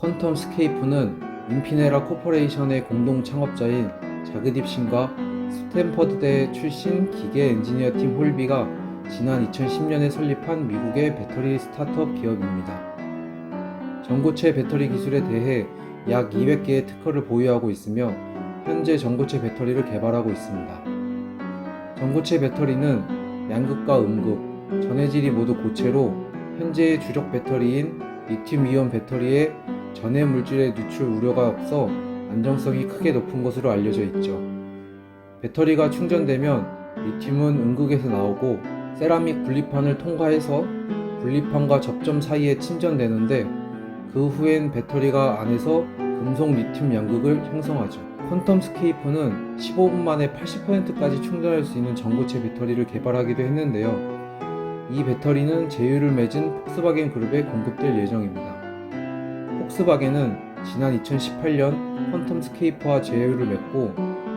퀀텀 스케이프는 인피네라 코퍼레이션의 공동 창업자인 자그딥 신과 스탠퍼드대 출신 기계 엔지니어 팀 홀비가 지난 2010년에 설립한 미국의 배터리 스타트업 기업입니다. 전고체 배터리 기술에 대해 약 200개의 특허를 보유하고 있으며 현재 전고체 배터리를 개발하고 있습니다. 전고체 배터리는 양극과 음극, 전해질이 모두 고체로 현재의 주력 배터리인 리튬이온 배터리의 전해 물질의 누출 우려가 없어 안정성이 크게 높은 것으로 알려져 있죠. 배터리가 충전되면 리튬은 음극에서 나오고 세라믹 분리판을 통과해서 분리판과 접점 사이에 침전되는데 그 후엔 배터리가 안에서 금속 리튬 양극을 형성하죠. 퀀텀 스케이프는 15분 만에 80%까지 충전할 수 있는 전고체 배터리를 개발하기도 했는데요. 이 배터리는 제휴를 맺은 폭스바겐 그룹에 공급될 예정입니다. 폭스바겐은 지난 2018년 퀀텀 스케이프와 제휴를 맺고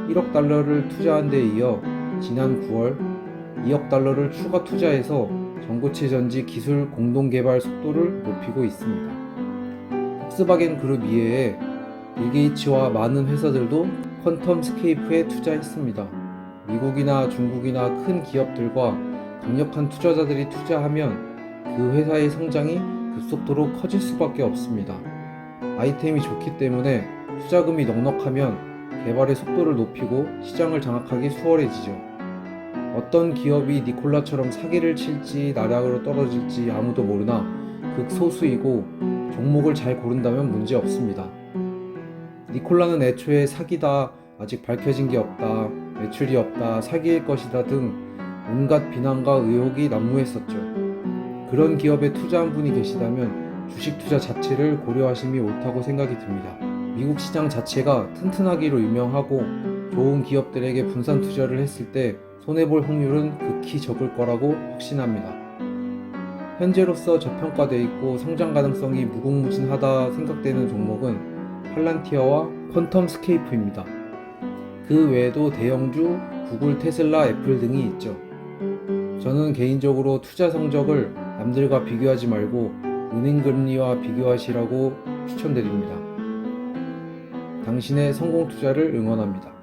1억 달러를 투자한 데 이어 지난 9월 2억 달러를 추가 투자해서 전고체 전지 기술 공동 개발 속도를 높이고 있습니다. 폭스바겐 그룹 이외에 빌 게이츠와 많은 회사들도 퀀텀 스케이프에 투자했습니다. 미국이나 중국이나 큰 기업들과 강력한 투자자들이 투자하면 그 회사의 성장이 급속도로 커질 수밖에 없습니다. 아이템이 좋기 때문에 투자금이 넉넉하면 개발의 속도를 높이고 시장을 장악하기 수월해지죠. 어떤 기업이 니콜라처럼 사기를 칠지 나락으로 떨어질지 아무도 모르나 극소수이고 종목을 잘 고른다면 문제 없습니다. 니콜라는 애초에 사기다, 아직 밝혀진 게 없다, 매출이 없다, 사기일 것이다 등 온갖 비난과 의혹이 난무했었죠. 그런 기업에 투자한 분이 계시다면 주식 투자 자체를 고려하심이 옳다고 생각이 듭니다. 미국 시장 자체가 튼튼하기로 유명하고 좋은 기업들에게 분산 투자를 했을 때 손해볼 확률은 극히 적을 거라고 확신합니다. 현재로서 저평가돼 있고 성장 가능성이 무궁무진하다 생각되는 종목은 팔란티어와 퀀텀 스케이프입니다. 그 외에도 대형주 구글, 테슬라, 애플 등이 있죠. 저는 개인적으로 투자 성적을 남들과 비교하지 말고 은행 금리와 비교하시라고 추천드립니다. 당신의 성공 투자를 응원합니다.